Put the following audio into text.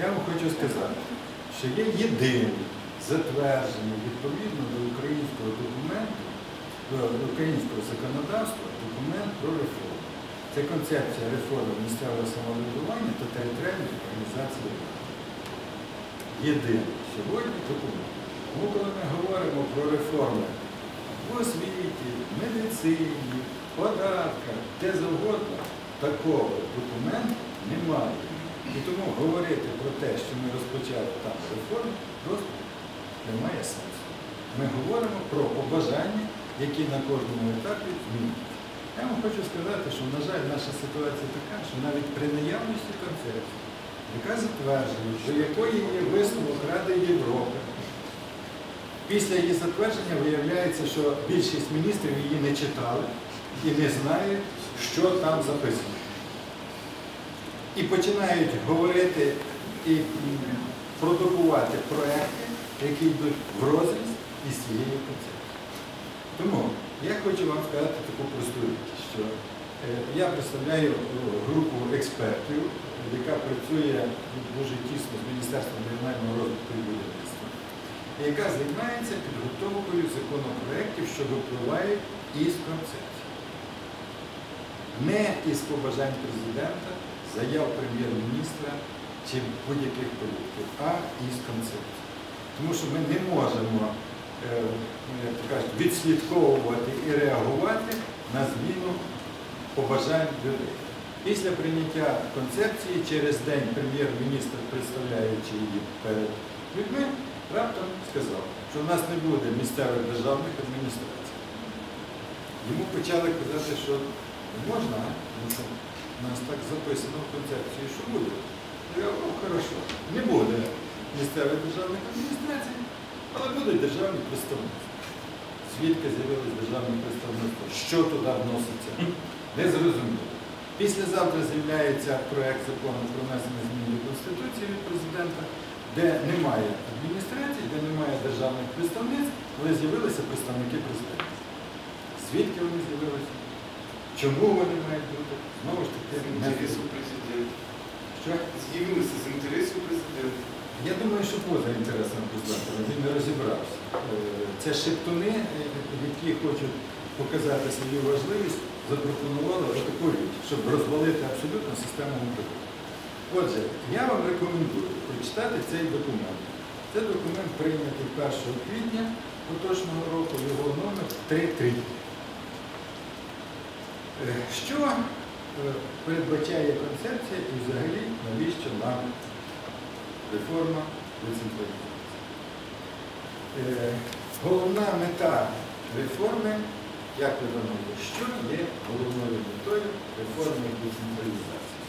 Я вам хочу сказати, що є єдиний затверджений відповідно до українського документу, до українського законодавства документ про реформу. Це концепція реформи місцевого самоврядування та територіальної організації. влади. Єдиний сьогодні документ. Тому коли ми говоримо про реформи в освіті, медицині, податках, де завгодно, такого документу немає. І тому говорити про те, що ми розпочали там реформу, просто немає сенсу. Ми говоримо про побажання, які на кожному етапі змінюються. Я вам хочу сказати, що, на жаль, наша ситуація така, що навіть при наявності концепції, яка затверджена, до якої є висновок Ради Європи, після її затвердження виявляється, що більшість міністрів її не читали і не знають, що там записано. І починають говорити і продукувати проекти, які йдуть в розріз із цією концепцією. Тому я хочу вам сказати таку просту річ, що е, я представляю е, групу експертів, яка працює дуже тісно з Міністерством регіонального розвитку і будівництва, яка займається підготовкою законопроєктів, що випливають із концепції. Не із побажань президента, заяв прем'єр-міністра чи будь-яких політиків, а із концепції. Тому що ми не можемо е, ну, відслідковувати і реагувати на зміну побажань людей. Після прийняття концепції через день прем'єр-міністр, представляючи її перед людьми, раптом сказав, що в нас не буде місцевих державних адміністрацій. Йому почали казати, що не можна, що у нас так записано в концепції, що буде. Я говорю, ну хорошо, не буде місцевих державних адміністрацій, але будуть державні представництва. Звідки з'явилось державне представництво? Що туди вноситься? Не зрозуміло. Післязавтра з'являється проєкт закону про внесення змін до Конституції від президента, де немає адміністрації, де немає державних представництв, але з'явилися представники президента. Звідки вони з'явилися? Чому вони мають бути? Знову ж таки, З інтересу президента. Що? З'явилися з інтересу президента. Я думаю, що поза інтересом президента, він не розібрався. Е, Це шептуни, е, які хочуть показати свою важливість, запропонували таку річ, щоб розвалити абсолютно систему управління. Отже, я вам рекомендую прочитати цей документ. Це документ прийнятий 1 квітня поточного року, його номер 3.3. Е, Що е, передбачає концепція і взагалі навіщо нам реформа децентралізації? Е, Головна мета реформи, як ви думаєте, що є головною метою реформи децентралізації?